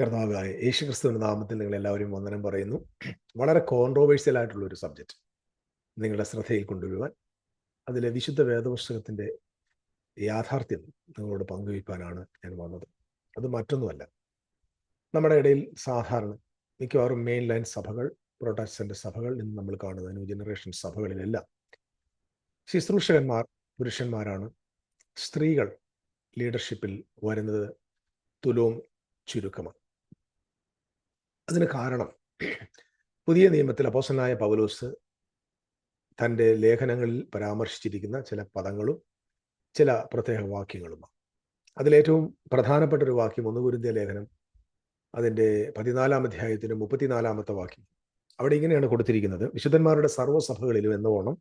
കർത്താവായ യേശു ക്രിസ്തുവിന്റെ നാമത്തിൽ നിങ്ങൾ എല്ലാവരും വന്ദനം പറയുന്നു. വളരെ കോൺട്രോവേഴ്സ്യൽ ആയിട്ടുള്ള ഒരു സബ്ജക്റ്റ് നിങ്ങളുടെ ശ്രദ്ധയിൽ കൊണ്ടുവരുവാൻ. അതിലെ വിശുദ്ധ വേദപുസ്തകത്തിന്റെ യാഥാർത്ഥ്യം നിങ്ങളോട് പങ്കുവയ്ക്കാനാണ് ഞാൻ വന്നത്. അത് മറ്റൊന്നുമല്ല. നമ്മുടെ ഇടയിൽ സാധാരണ മിക്കവാറും മെയിൻ ലൈൻ സഭകൾ പ്രൊട്ടസ്റ്റന്റ് സഭകൾ ഇന്ന് നമ്മൾ കാണുന്ന ന്യൂ ജനറേഷൻ സഭകളിലെല്ലാം. ശുശ്രൂഷകന്മാർ പുരുഷന്മാരാണ് സ്ത്രീകൾ ലീഡർഷിപ്പിൽ വരുന്നത് തുലവും ചുരുക്കമാണ്. അതിന് കാരണം പുതിയ നിയമത്തിൽ അപ്പോസനായ പൗലോസ് തന്റെ ലേഖനങ്ങളിൽ പരാമർശിച്ചിരിക്കുന്ന ചില പദങ്ങളും ചില പ്രത്യേക വാക്യങ്ങളുമാണ്. അതിലേറ്റവും പ്രധാനപ്പെട്ട ഒരു വാക്യം ഒന്ന് കുരുന്തിയ ലേഖനം അതിന്റെ പതിനാലാം അധ്യായത്തിന്റെ മുപ്പത്തിനാലാമത്തെ വാക്യം. അവിടെ ഇങ്ങനെയാണ് കൊടുത്തിരിക്കുന്നത് വിശുദ്ധന്മാരുടെ സർവസഭകളിലും എന്നോണം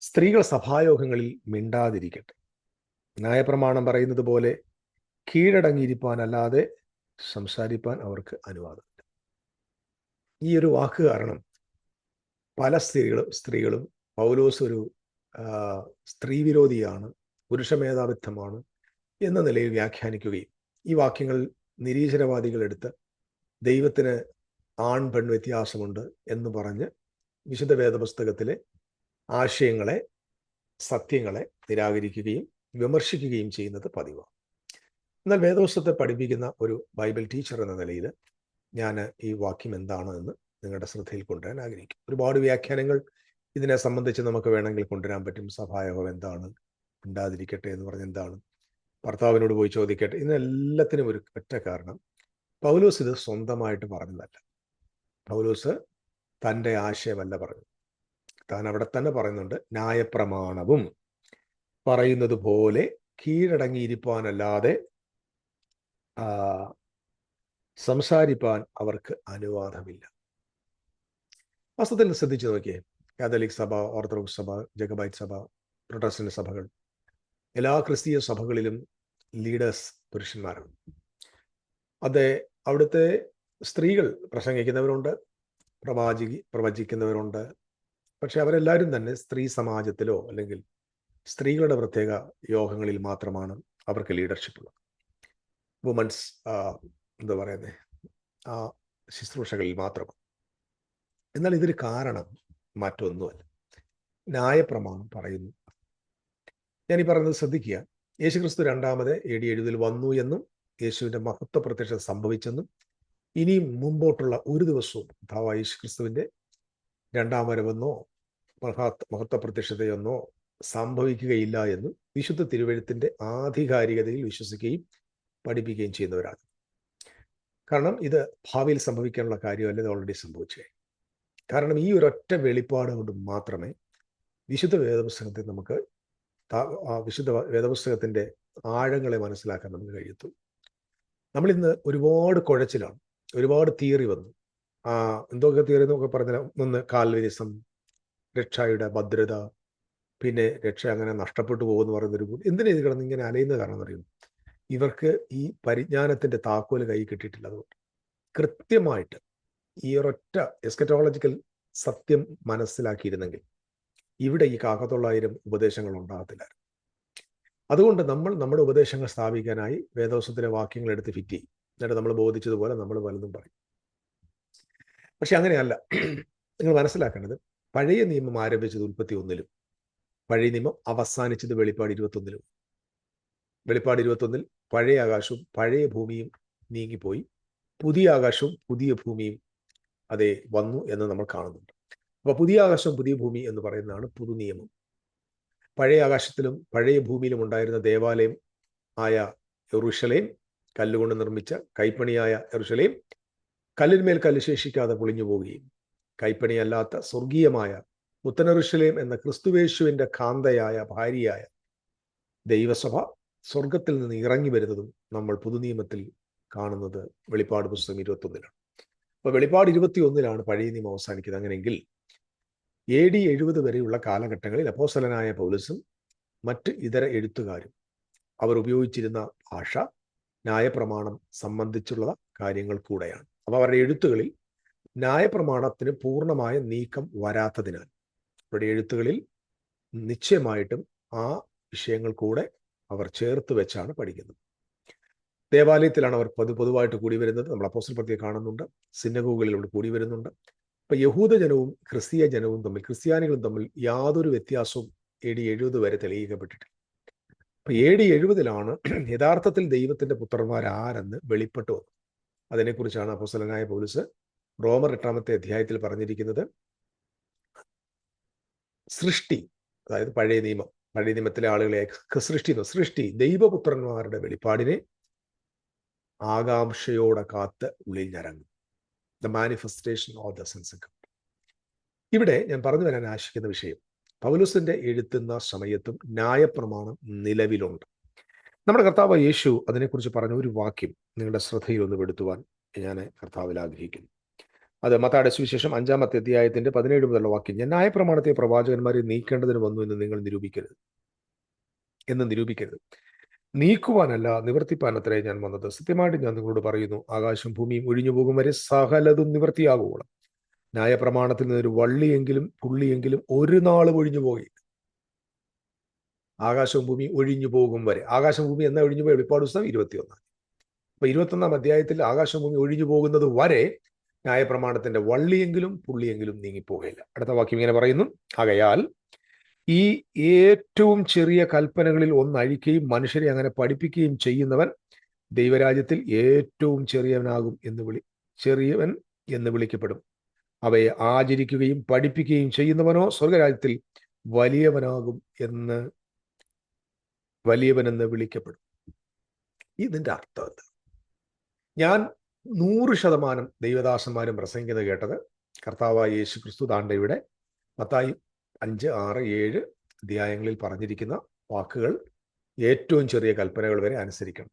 സ്ത്രീകൾ സഭായോഗങ്ങളിൽ മിണ്ടാതിരിക്കട്ടെ. ന്യായപ്രമാണം പറയുന്നത് പോലെ കീഴടങ്ങിയിരിപ്പാൻ അല്ലാതെ സംസാരിപ്പാൻ അവർക്ക് അനുവാദമില്ല ഈ ഒരു വാക്ക് കാരണം പല സ്ത്രീകളും സ്ത്രീകളും പൗലോസ് ഒരു സ്ത്രീ വിരോധിയാണ് പുരുഷ മേധാവിത്വമാണ് എന്ന നിലയിൽ വ്യാഖ്യാനിക്കുകയും ഈ വാക്യങ്ങൾ നിരീശ്വരവാദികൾ എടുത്ത് ദൈവത്തിന് ആൺ പെൺ വ്യത്യാസമുണ്ട് എന്ന് പറഞ്ഞ് വിശുദ്ധ വേദപുസ്തകത്തിലെ ആശയങ്ങളെ സത്യങ്ങളെ നിരാകരിക്കുകയും വിമർശിക്കുകയും ചെയ്യുന്നത് പതിവാണ്. എന്നാൽ വേദപുസ്തകത്തെ പഠിപ്പിക്കുന്ന ഒരു ബൈബിൾ ടീച്ചർ എന്ന നിലയിൽ ഞാൻ ഈ വാക്യം എന്താണ് എന്ന് നിങ്ങളുടെ ശ്രദ്ധയിൽ കൊണ്ടുവരാൻ ആഗ്രഹിക്കും ഒരുപാട് വ്യാഖ്യാനങ്ങൾ ഇതിനെ സംബന്ധിച്ച് നമുക്ക് വേണമെങ്കിൽ കൊണ്ടുവരാൻ പറ്റും. സഭായോഗം എന്താണ്? ഉണ്ടാതിരിക്കട്ടെ എന്ന് പറഞ്ഞ എന്താണ്? ഭർത്താവിനോട് പോയി ചോദിക്കട്ടെ. ഇതിനെല്ലാത്തിനും ഒരു ഒറ്റ കാരണം. പൗലോസ് ഇത് സ്വന്തമായിട്ട് പറഞ്ഞതല്ല. പൗലോസ് തന്റെ ആശയമല്ല പറഞ്ഞു താൻ അവിടെ തന്നെ പറയുന്നുണ്ട് ന്യായപ്രമാണവും പറയുന്നത് പോലെ കീഴടങ്ങിയിരിക്കാനല്ലാതെ സംസാരിപ്പാൻ അവർക്ക് അനുവാദമില്ല. വാസ്തവത്തിൽ ശ്രദ്ധിച്ചു നോക്കിയേ. കാതലിക് സഭ ഓർത്തഡോക്സ് സഭ ജഗബൈറ്റ് സഭ പ്രൊട്ടസ്റ്റന്റ് സഭകൾ. എല്ലാ ക്രിസ്തീയ സഭകളിലും ലീഡേഴ്സ് പുരുഷന്മാരാണ് അതെ അവിടുത്തെ സ്ത്രീകൾ പ്രസംഗിക്കുന്നവരുണ്ട് പ്രവാചി പ്രവചിക്കുന്നവരുണ്ട്. പക്ഷെ അവരെല്ലാവരും തന്നെ സ്ത്രീ സമാജത്തിലോ അല്ലെങ്കിൽ സ്ത്രീകളുടെ പ്രത്യേക യോഗങ്ങളിൽ മാത്രമാണ് അവർക്ക് ലീഡർഷിപ്പ് ഉള്ളത്. വുമൻസ് എന്താ പറയുന്നത് ആ ശുശ്രൂഷകളിൽ മാത്രം. എന്നാൽ ഇതൊരു കാരണം മറ്റൊന്നുമല്ല. ന്യായപ്രമാണം പറയുന്നു. ഞാൻ ഈ പറയുന്നത് ശ്രദ്ധിക്കുക. യേശുക്രിസ്തു രണ്ടാമത് എ ഡി എഴുതിൽ വന്നു എന്നും യേശുവിന്റെ മഹത്വ പ്രത്യക്ഷത സംഭവിച്ചെന്നും ഇനിയും മുമ്പോട്ടുള്ള ഒരു ദിവസവും ധാവ യേശുക്രിസ്തുവിന്റെ രണ്ടാം വരവെന്നോ മഹാത് മഹത്വ പ്രത്യക്ഷതയെന്നോ സംഭവിക്കുകയില്ല എന്നും വിശുദ്ധ തിരുവഴുത്തിന്റെ ആധികാരികതയിൽ വിശ്വസിക്കുകയും പഠിപ്പിക്കുകയും ചെയ്യുന്നവരാണ്. കാരണം ഇത് ഭാവിയിൽ സംഭവിക്കാനുള്ള കാര്യമല്ല ഇത് ഓൾറെഡി സംഭവിച്ചേ. കാരണം ഈ ഒരൊറ്റ വെളിപ്പാട് കൊണ്ട് മാത്രമേ വിശുദ്ധ വേദപുസ്തകത്തെ നമുക്ക് വിശുദ്ധ വേദപുസ്തകത്തിന്റെ ആഴങ്ങളെ മനസ്സിലാക്കാൻ നമുക്ക് കഴിയത്തു നമ്മളിന്ന് ഒരുപാട് കുഴച്ചിലാണ്. ഒരുപാട് തിയറി വന്നു. ആ എന്തൊക്കെ തിയറി എന്നൊക്കെ പറഞ്ഞാൽ ഒന്ന് കാൽവിനിസം രക്ഷയുടെ ഭദ്രത പിന്നെ രക്ഷ അങ്ങനെ നഷ്ടപ്പെട്ടു പോകുമെന്ന് പറയുന്നൊരു എന്തിനാ ഇത് കിടന്ന് ഇങ്ങനെ അലയുന്ന കാരണം അറിയുന്നു ഇവർക്ക് ഈ പരിജ്ഞാനത്തിന്റെ താക്കോൽ കൈ കിട്ടിയിട്ടില്ല അതുകൊണ്ട്. കൃത്യമായിട്ട് ഈ ഒരൊറ്റ എസ്കറ്റോളജിക്കൽ സത്യം മനസ്സിലാക്കിയിരുന്നെങ്കിൽ ഇവിടെ ഈ കാക്കത്തൊള്ളായിരം ഉപദേശങ്ങൾ ഉണ്ടാകത്തില്ലായിരുന്നു. അതുകൊണ്ട് നമ്മൾ നമ്മുടെ ഉപദേശങ്ങൾ സ്ഥാപിക്കാനായി വേദോസത്തിലെ വാക്യങ്ങൾ എടുത്ത് ഫിറ്റ് ചെയ്യും. എന്നിട്ട് നമ്മൾ ബോധിച്ചതുപോലെ നമ്മൾ പലതും പറയും. പക്ഷെ അങ്ങനെയല്ല. നിങ്ങൾ മനസ്സിലാക്കേണ്ടത് പഴയ നിയമം ആരംഭിച്ചത് ഉൽപ്പത്തി ഒന്നിലും പഴയ നിയമം അവസാനിച്ചത് വെളിപ്പാട് ഇരുപത്തൊന്നിലും. വെളിപ്പാട് ഇരുപത്തൊന്നിൽ പഴയ ആകാശവും പഴയ ഭൂമിയും നീങ്ങിപ്പോയി. പുതിയ ആകാശവും പുതിയ ഭൂമിയും അതെ വന്നു എന്ന് നമ്മൾ കാണുന്നുണ്ട്. അപ്പൊ പുതിയ ആകാശം പുതിയ ഭൂമി എന്ന് പറയുന്നതാണ് പുതു നിയമം. പഴയ ആകാശത്തിലും പഴയ ഭൂമിയിലും ഉണ്ടായിരുന്ന ദേവാലയം ആയ എറുഷലയും കല്ലുകൊണ്ട് നിർമ്മിച്ച കൈപ്പണിയായ എറുഷലയും കല്ലിന്മേൽ കല്ല് ശേഷിക്കാതെ പൊളിഞ്ഞു പോവുകയും കൈപ്പണിയല്ലാത്ത സ്വർഗീയമായ മുത്തനറുഷലേം എന്ന ക്രിസ്തുവേശുവിന്റെ കാന്തയായ ഭാര്യയായ ദൈവസഭ സ്വർഗത്തിൽ നിന്ന് ഇറങ്ങി വരുന്നതും നമ്മൾ പുതുനിയമത്തിൽ കാണുന്നത് വെളിപ്പാട് പുസ്തകം ഇരുപത്തൊന്നിലാണ്. അപ്പൊ വെളിപ്പാട് ഇരുപത്തി ഒന്നിലാണ് പഴയ നിയമം അവസാനിക്കുന്നത്. അങ്ങനെയെങ്കിൽ എ ഡി എഴുപത് വരെയുള്ള കാലഘട്ടങ്ങളിൽ അപ്പോസലനായ പൗലസും മറ്റ് ഇതര എഴുത്തുകാരും അവർ ഉപയോഗിച്ചിരുന്ന ഭാഷ ന്യായപ്രമാണം സംബന്ധിച്ചുള്ള കാര്യങ്ങൾ കൂടെയാണ്. അപ്പൊ അവരുടെ എഴുത്തുകളിൽ ന്യായപ്രമാണത്തിന് പൂർണമായ നീക്കം വരാത്തതിനാൽ അവരുടെ എഴുത്തുകളിൽ നിശ്ചയമായിട്ടും ആ വിഷയങ്ങൾ കൂടെ അവർ ചേർത്ത് വെച്ചാണ് പഠിക്കുന്നത്. ദേവാലയത്തിലാണ് അവർ പൊതു പൊതുവായിട്ട് കൂടി വരുന്നത്. നമ്മൾ അപ്പോസ്റ്റൽ കാണുന്നുണ്ട്. സിന്നഗോകളിലൂടെ കൂടി വരുന്നുണ്ട്. അപ്പം യഹൂദ ജനവും ക്രിസ്തീയ ജനവും തമ്മിൽ ക്രിസ്ത്യാനികളും തമ്മിൽ യാതൊരു വ്യത്യാസവും എ ഡി എഴുപത് വരെ തെളിയിക്കപ്പെട്ടിട്ടില്ല. അപ്പൊ എ ഡി എഴുപതിലാണ് യഥാർത്ഥത്തിൽ ദൈവത്തിന്റെ പുത്രന്മാർ ആരെന്ന് വെളിപ്പെട്ടു വന്നത്. അതിനെക്കുറിച്ചാണ് അപ്പോസ്തലനായ പോലീസ് റോമർ എട്ടാമത്തെ അധ്യായത്തിൽ പറഞ്ഞിരിക്കുന്നത്. സൃഷ്ടി അതായത് പഴയ നിയമം പഴയ നിയമത്തിലെ ആളുകളെ സൃഷ്ടി സൃഷ്ടി ദൈവപുത്രന്മാരുടെ വെളിപ്പാടിനെ ആകാംക്ഷയോടെ കാത്ത് ഉള്ളിൽ ഞരങ്ങും. The manifestation of the sense ഇവിടെ ഞാൻ പറഞ്ഞു വരാൻ ആശിക്കുന്ന വിഷയം പൗലുസിന്റെ എഴുത്തുന്ന സമയത്തും ന്യായപ്രമാണം നിലവിലുണ്ട്. നമ്മുടെ കർത്താവ് യേശു അതിനെക്കുറിച്ച് പറഞ്ഞ ഒരു വാക്യം നിങ്ങളുടെ ശ്രദ്ധയിൽ ഒന്ന് പെടുത്തുവാൻ ഞാൻ കർത്താവിൽ ആഗ്രഹിക്കുന്നു. അത് മത്താടെ സുവിശേഷം അഞ്ചാമത്തെ അധ്യായത്തിന്റെ പതിനേഴ് മുതലുള്ള വാക്യം. ഞാൻ ന്യായപ്രമാണത്തെ പ്രവാചകന്മാരെ നീക്കേണ്ടതിന് വന്നു എന്ന് നിങ്ങൾ നിരൂപിക്കരുത്. എന്ന് നിരൂപിക്കരുത്. നീക്കുവാനല്ല നിവർത്തിപ്പാനത്രേ ഞാൻ വന്നത്. സത്യമായിട്ട് ഞാൻ നിങ്ങളോട് പറയുന്നു ആകാശം ഭൂമിയും ഒഴിഞ്ഞു പോകും വരെ സകലതും നിവർത്തിയാകുവോളം. ന്യായപ്രമാണത്തിൽ നിന്നൊരു വള്ളിയെങ്കിലും പുള്ളിയെങ്കിലും ഒരു നാൾ ഒഴിഞ്ഞു പോയി ആകാശവും ഭൂമി ഒഴിഞ്ഞു പോകും വരെ. ആകാശം ഭൂമി എന്നാ ഒഴിഞ്ഞു പോയി വെളിപ്പാട് പുസ്തകം? ഇരുപത്തിയൊന്നാം അപ്പൊ ഇരുപത്തൊന്നാം അധ്യായത്തിൽ ആകാശം ഭൂമി ഒഴിഞ്ഞു പോകുന്നത് വരെ ന്യായപ്രമാണത്തിന്റെ വള്ളിയെങ്കിലും പുള്ളിയെങ്കിലും നീങ്ങിപ്പോകില്ല അടുത്ത വാക്യം ഇങ്ങനെ പറയുന്നു. ആകയാൽ ഈ ഏറ്റവും ചെറിയ കൽപ്പനകളിൽ ഒന്നഴിക്കുകയും മനുഷ്യരെ അങ്ങനെ പഠിപ്പിക്കുകയും ചെയ്യുന്നവൻ ദൈവരാജ്യത്തിൽ ഏറ്റവും ചെറിയവനാകും എന്ന് വിളി ചെറിയവൻ എന്ന് വിളിക്കപ്പെടും. അവയെ ആചരിക്കുകയും പഠിപ്പിക്കുകയും ചെയ്യുന്നവനോ സ്വർഗരാജ്യത്തിൽ വലിയവനാകും എന്ന് വലിയവനെന്ന് വിളിക്കപ്പെടും. ഇതിന്റെ അർത്ഥം? ഞാൻ നൂറ് ശതമാനം ദൈവദാസന്മാരും പ്രസംഗിക്കുന്നത് കേട്ടത് കർത്താവായ യേശു ക്രിസ്തു താണ്ടയുടെ മത്തായി അഞ്ച് ആറ് ഏഴ് അധ്യായങ്ങളിൽ പറഞ്ഞിരിക്കുന്ന വാക്കുകൾ ഏറ്റവും ചെറിയ കൽപ്പനകൾ വരെ അനുസരിക്കണം.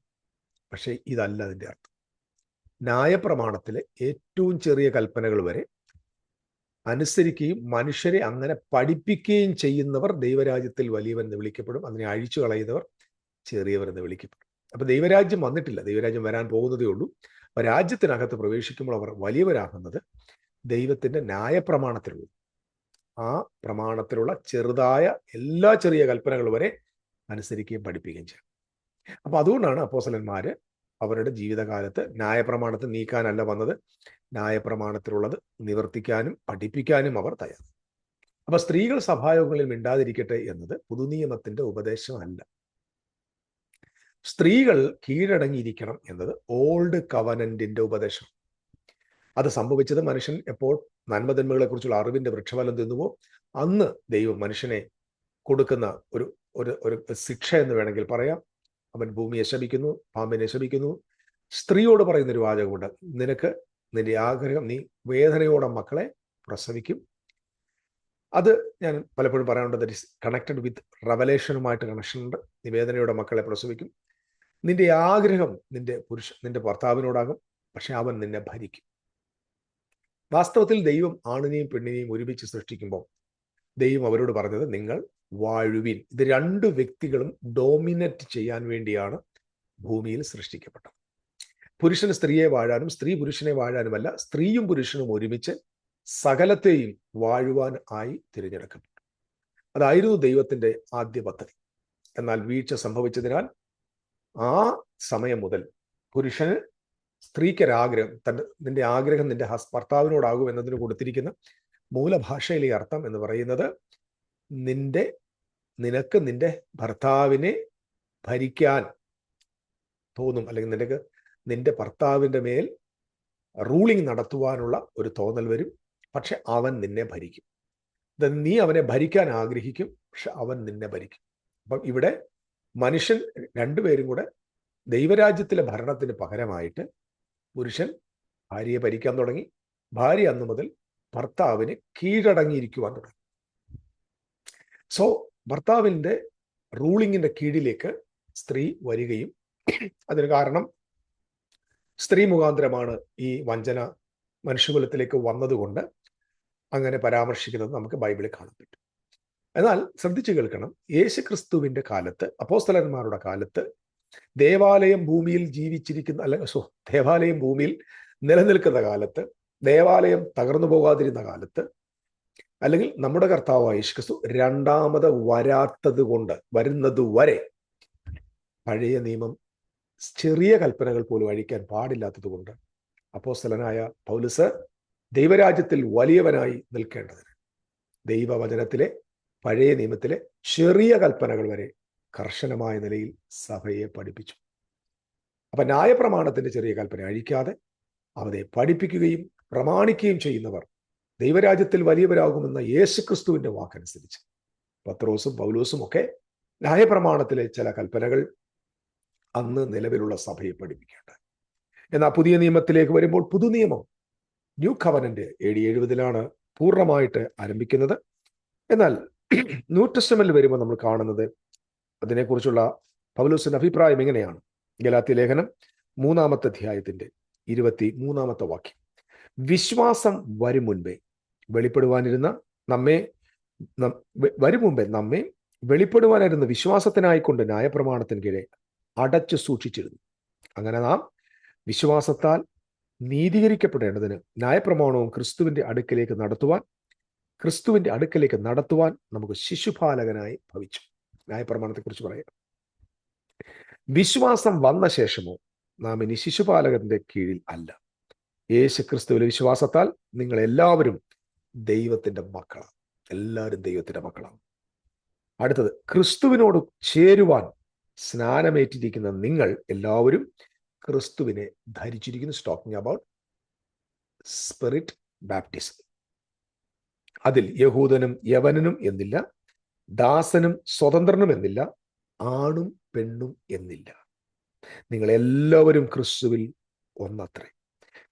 പക്ഷേ ഇതല്ല അതിന്റെ അർത്ഥം. ന്യായപ്രമാണത്തിലെ ഏറ്റവും ചെറിയ കൽപ്പനകൾ വരെ അനുസരിക്കുകയും മനുഷ്യരെ അങ്ങനെ പഠിപ്പിക്കുകയും ചെയ്യുന്നവർ ദൈവരാജ്യത്തിൽ വലിയവൻ എന്ന് വിളിക്കപ്പെടും. അതിനെ അഴിച്ചു കളയുന്നവർ ചെറിയവർ എന്ന് വിളിക്കപ്പെടും. അപ്പൊ ദൈവരാജ്യം വന്നിട്ടില്ല. ദൈവരാജ്യം വരാൻ പോകുന്നതേ ഉള്ളൂ. രാജ്യത്തിനകത്ത് പ്രവേശിക്കുമ്പോൾ അവർ വലിയവരാകുന്നത് ദൈവത്തിന്റെ ന്യായപ്രമാണത്തിലുള്ള ആ പ്രമാണത്തിലുള്ള ചെറുതായ എല്ലാ ചെറിയ കൽപ്പനകൾ വരെ അനുസരിക്കുകയും പഠിപ്പിക്കുകയും ചെയ്യും. അപ്പൊ അതുകൊണ്ടാണ് അപ്പോസലന്മാര് അവരുടെ ജീവിതകാലത്ത് ന്യായപ്രമാണത്തെ നീക്കാനല്ല വന്നത് ന്യായപ്രമാണത്തിലുള്ളത് നിവർത്തിക്കാനും പഠിപ്പിക്കാനും അവർ തയ്യാർ അപ്പൊ സ്ത്രീകൾ സഭായോഗങ്ങളിൽ മിണ്ടാതിരിക്കട്ടെ എന്നത് പുതുനിയമത്തിന്റെ ഉപദേശമല്ല. സ്ത്രീകൾ കീഴടങ്ങിയിരിക്കണം എന്നത് ഓൾഡ് കവനന്റിന്റെ ഉപദേശം. അത് സംഭവിച്ചത് മനുഷ്യൻ എപ്പോൾ നന്മതന്മകളെ കുറിച്ചുള്ള അറിവിന്റെ വൃക്ഷഫലം തിന്നുവോ അന്ന് ദൈവം മനുഷ്യനെ കൊടുക്കുന്ന ഒരു ഒരു ഒരു ശിക്ഷ എന്ന് വേണമെങ്കിൽ പറയാം. അവൻ ഭൂമിയെ ശപിക്കുന്നു പാമ്പിനെ ശപിക്കുന്നു. സ്ത്രീയോട് പറയുന്ന ഒരു വാചകമുണ്ട്. നിനക്ക് നിന്റെ ആഗ്രഹം നീ വേദനയോടെ മക്കളെ പ്രസവിക്കും. അത് ഞാൻ പലപ്പോഴും പറയാറുണ്ട് ദറ്റ് ഇസ് കണക്റ്റഡ് വിത്ത് റവലേഷനുമായിട്ട് കണക്ഷൻ ഉണ്ട്. നിവേദനയുടെ മക്കളെ പ്രസവിക്കും. നിന്റെ ആഗ്രഹം നിന്റെ പുരുഷ നിന്റെ ഭർത്താവിനോടാകും പക്ഷെ അവൻ നിന്നെ ഭരിക്കും. വാസ്തവത്തിൽ ദൈവം ആണിനെയും പെണ്ണിനെയും ഒരുമിച്ച് സൃഷ്ടിക്കുമ്പോൾ ദൈവം അവരോട് പറഞ്ഞത് നിങ്ങൾ വാഴുവിൻ. ഇത് രണ്ട് വ്യക്തികളും ഡോമിനേറ്റ് ചെയ്യാൻ വേണ്ടിയാണ് ഭൂമിയിൽ സൃഷ്ടിക്കപ്പെട്ടത്. പുരുഷന് സ്ത്രീയെ വാഴാനും സ്ത്രീ പുരുഷനെ വാഴാനുമല്ല സ്ത്രീയും പുരുഷനും ഒരുമിച്ച് സകലത്തെയും വാഴുവാൻ ആയി തിരഞ്ഞെടുക്കപ്പെട്ടു. അതായിരുന്നു ദൈവത്തിന്റെ ആദ്യ പദ്ധതി. എന്നാൽ വീഴ്ച സംഭവിച്ചതിനാൽ ആ സമയം മുതൽ പുരുഷന് സ്ത്രീക്കൊരാഗ്രഹം തന്റെ നിന്റെ ആഗ്രഹം നിന്റെ ഹസ് ഭർത്താവിനോടാകും എന്നതിന് കൊടുത്തിരിക്കുന്ന മൂലഭാഷയിലെ അർത്ഥം എന്ന് പറയുന്നത് നിന്റെ നിനക്ക് നിന്റെ ഭർത്താവിനെ ഭരിക്കാൻ തോന്നും അല്ലെങ്കിൽ നിനക്ക് നിന്റെ ഭർത്താവിന്റെ മേൽ റൂളിംഗ് നടത്തുവാനുള്ള ഒരു തോന്നൽ വരും. പക്ഷെ അവൻ നിന്നെ ഭരിക്കും. നീ അവനെ ഭരിക്കാൻ ആഗ്രഹിക്കും പക്ഷെ അവൻ നിന്നെ ഭരിക്കും. അപ്പം ഇവിടെ മനുഷ്യൻ രണ്ടുപേരും കൂടെ ദൈവരാജ്യത്തിലെ ഭരണത്തിന് പകരമായിട്ട് പുരുഷൻ ഭാര്യയെ ഭരിക്കാൻ തുടങ്ങി. ഭാര്യ അന്നു മുതൽ ഭർത്താവിന് കീഴടങ്ങിയിരിക്കുവാൻ തുടങ്ങി. സോ ഭർത്താവിന്റെ റൂളിങ്ങിന്റെ കീഴിലേക്ക് സ്ത്രീ വരികയും അതിന് കാരണം സ്ത്രീ മുഖാന്തരമാണ് ഈ വഞ്ചന മനുഷ്യകുലത്തിലേക്ക് വന്നതുകൊണ്ട് അങ്ങനെ പരാമർശിക്കുന്നത് നമുക്ക് ബൈബിളിൽ കാണാൻ പറ്റും. എന്നാൽ ശ്രദ്ധിച്ചു കേൾക്കണം. യേശു ക്രിസ്തുവിന്റെ കാലത്ത് അപ്പോസ്തലന്മാരുടെ കാലത്ത് ദേവാലയം ഭൂമിയിൽ ജീവിച്ചിരിക്കുന്ന അല്ല സോ ദേവാലയം ഭൂമിയിൽ നിലനിൽക്കുന്ന കാലത്ത് ദേവാലയം തകർന്നു പോകാതിരുന്ന കാലത്ത് അല്ലെങ്കിൽ നമ്മുടെ കർത്താവായ യേശുക്രിസ്തു രണ്ടാമത് വരാത്തത് കൊണ്ട് വരുന്നത് വരെ പഴയ നിയമം ചെറിയ കൽപ്പനകൾ പോലും അഴിക്കാൻ പാടില്ലാത്തത് കൊണ്ട് അപ്പോസ്തലനായ പൗലുസ് ദൈവരാജ്യത്തിൽ വലിയവനായി നിൽക്കേണ്ടതിന് ദൈവവചനത്തിലെ പഴയ നിയമത്തിലെ ചെറിയ കൽപ്പനകൾ വരെ കർശനമായ നിലയിൽ സഭയെ പഠിപ്പിച്ചു. അപ്പൊ ന്യായപ്രമാണത്തിന്റെ ചെറിയ കൽപ്പന അഴിക്കാതെ അവരെ പഠിപ്പിക്കുകയും പ്രമാണിക്കുകയും ചെയ്യുന്നവർ ദൈവരാജ്യത്തിൽ വലിയവരാകുമെന്ന യേശുക്രിസ്തുവിന്റെ വാക്കനുസരിച്ച്. പത്രോസും പൗലോസും ഒക്കെ ന്യായപ്രമാണത്തിലെ ചില കൽപ്പനകൾ അന്ന് നിലവിലുള്ള സഭയെ പഠിപ്പിക്കേണ്ടത് എന്നാൽ പുതിയ നിയമത്തിലേക്ക് വരുമ്പോൾ പുതുനിയമം ന്യൂ കവനന്റ് എ ഡി എഴുപതിലാണ് പൂർണമായിട്ട് ആരംഭിക്കുന്നത്. എന്നാൽ ന്യൂ ടെസ്റ്റമെന്റിൽ വരുമ്പോൾ നമ്മൾ കാണുന്നത് അതിനെക്കുറിച്ചുള്ള പൗലോസിന്റെ അഭിപ്രായം എങ്ങനെയാണ് ഗലാത്തി ലേഖനം മൂന്നാമത്തെ അധ്യായത്തിന്റെ ഇരുപത്തി മൂന്നാമത്തെ വാക്യം. വിശ്വാസം വരും മുൻപേ വെളിപ്പെടുവാനിരുന്ന നമ്മെ വരും മുമ്പേ നമ്മെ വെളിപ്പെടുവാനായിരുന്ന വിശ്വാസത്തിനായിക്കൊണ്ട് ന്യായപ്രമാണത്തിന് കീഴെ അടച്ചു സൂക്ഷിച്ചിരുന്നു. അങ്ങനെ നാം വിശ്വാസത്താൽ നീതീകരിക്കപ്പെടേണ്ടതിന് ന്യായപ്രമാണവും ക്രിസ്തുവിന്റെ അടുക്കിലേക്ക് നടത്തുവാൻ ക്രിസ്തുവിന്റെ അടുക്കലേക്ക് നടത്തുവാൻ നമുക്ക് ശിശുപാലകനായി ഭവിച്ചു. ന്യായപ്രമാണത്തെക്കുറിച്ച് പറയാം. വിശ്വാസം വന്ന ശേഷമോ നാം ഇനി ശിശുപാലകന്റെ കീഴിൽ അല്ല. യേശു ക്രിസ്തുവിലെ വിശ്വാസത്താൽ നിങ്ങൾ എല്ലാവരും ദൈവത്തിന്റെ മക്കളാണ്. എല്ലാവരും ദൈവത്തിന്റെ മക്കളാണ്. അടുത്തത് ക്രിസ്തുവിനോട് ചേരുവാൻ സ്നാനമേറ്റിരിക്കുന്ന നിങ്ങൾ എല്ലാവരും ക്രിസ്തുവിനെ ധരിച്ചിരിക്കുന്നു. സ്റ്റോക്കിംഗ് അബൌട്ട് സ്പിരിറ്റ് ബാപ്റ്റിസം അതിൽ യഹൂദനും യവനനും എന്നില്ല ദാസനും സ്വതന്ത്രനും എന്നില്ല ആണും പെണ്ണും എന്നില്ല. നിങ്ങൾ എല്ലാവരും ക്രിസ്തുവിൽ ഒന്നത്രേ.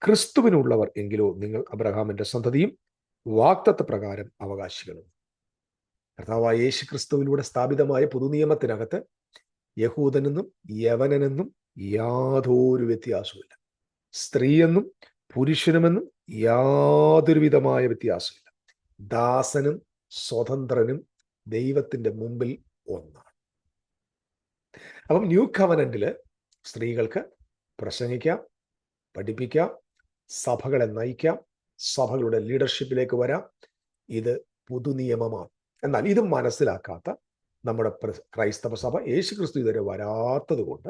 ക്രിസ്തുവിനുള്ളവർ എങ്കിലോ നിങ്ങൾ അബ്രഹാമിന്റെ സന്തതിയും വാക്തത്വ പ്രകാരം അവകാശികളും. കർത്താവായ യേശു ക്രിസ്തുവിലൂടെ സ്ഥാപിതമായ പുതുനിയമത്തിനകത്ത് യഹൂദനെന്നും യവനനെന്നും യാതൊരു വ്യത്യാസവുമില്ല. സ്ത്രീയെന്നും പുരുഷനുമെന്നും യാതൊരുവിധമായ വ്യത്യാസമില്ല. ദാസനും സ്വതന്ത്രനും ദൈവത്തിന്റെ മുമ്പിൽ ഒന്നാണ്. അപ്പം ന്യൂ കവനന്റിൽ സ്ത്രീകൾക്ക് പ്രസംഗിക്കാം പഠിപ്പിക്കാം സഭകളെ നയിക്കാം സഭകളുടെ ലീഡർഷിപ്പിലേക്ക് വരാം. ഇത് പുതുനിയമമാണ്. എന്നാൽ ഇത് മനസ്സിലാക്കാത്ത നമ്മുടെ ക്രൈസ്തവ സഭ യേശു ക്രിസ്തു ഇതുവരെ വരാത്തത് കൊണ്ട്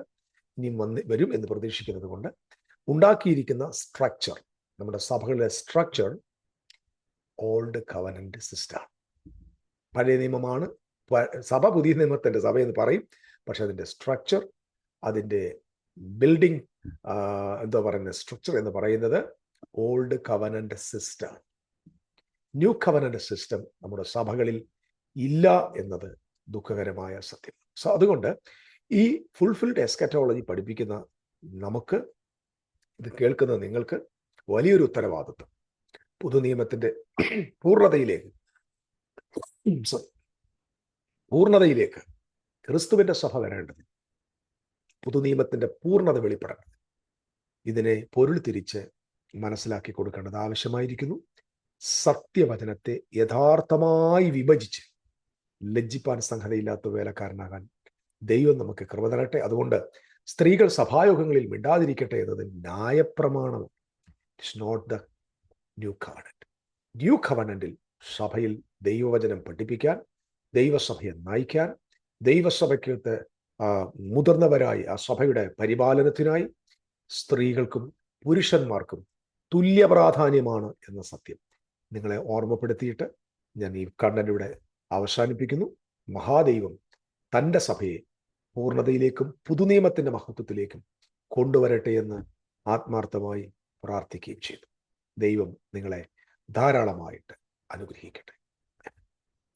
ഇനി വന്ന് വരും എന്ന് പ്രതീക്ഷിക്കുന്നത് കൊണ്ട് ഉണ്ടാക്കിയിരിക്കുന്ന സ്ട്രക്ചർ നമ്മുടെ സഭകളുടെ സ്ട്രക്ചർ ഓൾഡ് കവനന്റ് സിസ്റ്റം പഴയ നിയമമാണ് സഭ പുതിയ നിയമത്തിന്റെ സഭ എന്ന് പറയും. പക്ഷെ അതിന്റെ സ്ട്രക്ചർ അതിന്റെ ബിൽഡിംഗ് എന്താ പറയുന്നത് സ്ട്രക്ചർ എന്ന് പറയുന്നത് old covenant system new covenant system നമ്മുടെ സഭകളിൽ ഇല്ല എന്നത് ദുഃഖകരമായ സത്യം. സോ അതുകൊണ്ട് ഈ ഫുൾഫിൽഡ് എസ്കറ്റോളജി പഠിപ്പിക്കുന്ന നമുക്ക് ഇത് കേൾക്കുന്ന നിങ്ങൾക്ക് വലിയൊരു ഉത്തരവാദിത്വം. പുതുനിയമത്തിന്റെ പൂർണതയിലേക്ക് പൂർണതയിലേക്ക് ക്രിസ്തുവിന്റെ സഭ വരേണ്ടത് പുതുനിയമത്തിന്റെ പൂർണത വെളിപ്പെടേണ്ടത് ഇതിനെ പൊരുൾ തിരിച്ച് മനസ്സിലാക്കി കൊടുക്കേണ്ടത് ആവശ്യമായിരിക്കുന്നു. സത്യവചനത്തെ യഥാർത്ഥമായി വിഭജിച്ച് ലജ്ജിപ്പാൻ സംഘടയില്ലാത്ത വേലക്കാരനാകാൻ ദൈവം നമുക്ക് കൃപ തരട്ടെ. അതുകൊണ്ട് സ്ത്രീകൾ സഭായോഗങ്ങളിൽ മിണ്ടാതിരിക്കട്ടെ എന്നത് ന്യായപ്രമാണമാണ് it's not the new covenant new കവനന്റിൽ സഭയിൽ ദൈവവചനം പഠിപ്പിക്കാൻ ദൈവസഭയെ നയിക്കാൻ ദൈവസഭയ്ക്കകത്ത് മുതിർന്നവരായി ആ സഭയുടെ പരിപാലനത്തിനായി സ്ത്രീകൾക്കും പുരുഷന്മാർക്കും തുല്യ പ്രാധാന്യമാണ് എന്ന സത്യം നിങ്ങളെ ഓർമ്മപ്പെടുത്തിയിട്ട് ഞാൻ ഈ കണ്ടന്റ് അവസാനിപ്പിക്കുന്നു. മഹാദൈവം തന്റെ സഭയെ പൂർണതയിലേക്കും പുതുനിയമത്തിന്റെ മഹത്വത്തിലേക്കും കൊണ്ടുവരട്ടെ എന്ന് ആത്മാർത്ഥമായി പ്രാർത്ഥിക്കുകയും ചെയ്തു. ദൈവം നിങ്ങളെ ധാരാളമായിട്ട് അനുഗ്രഹിക്കട്ടെ.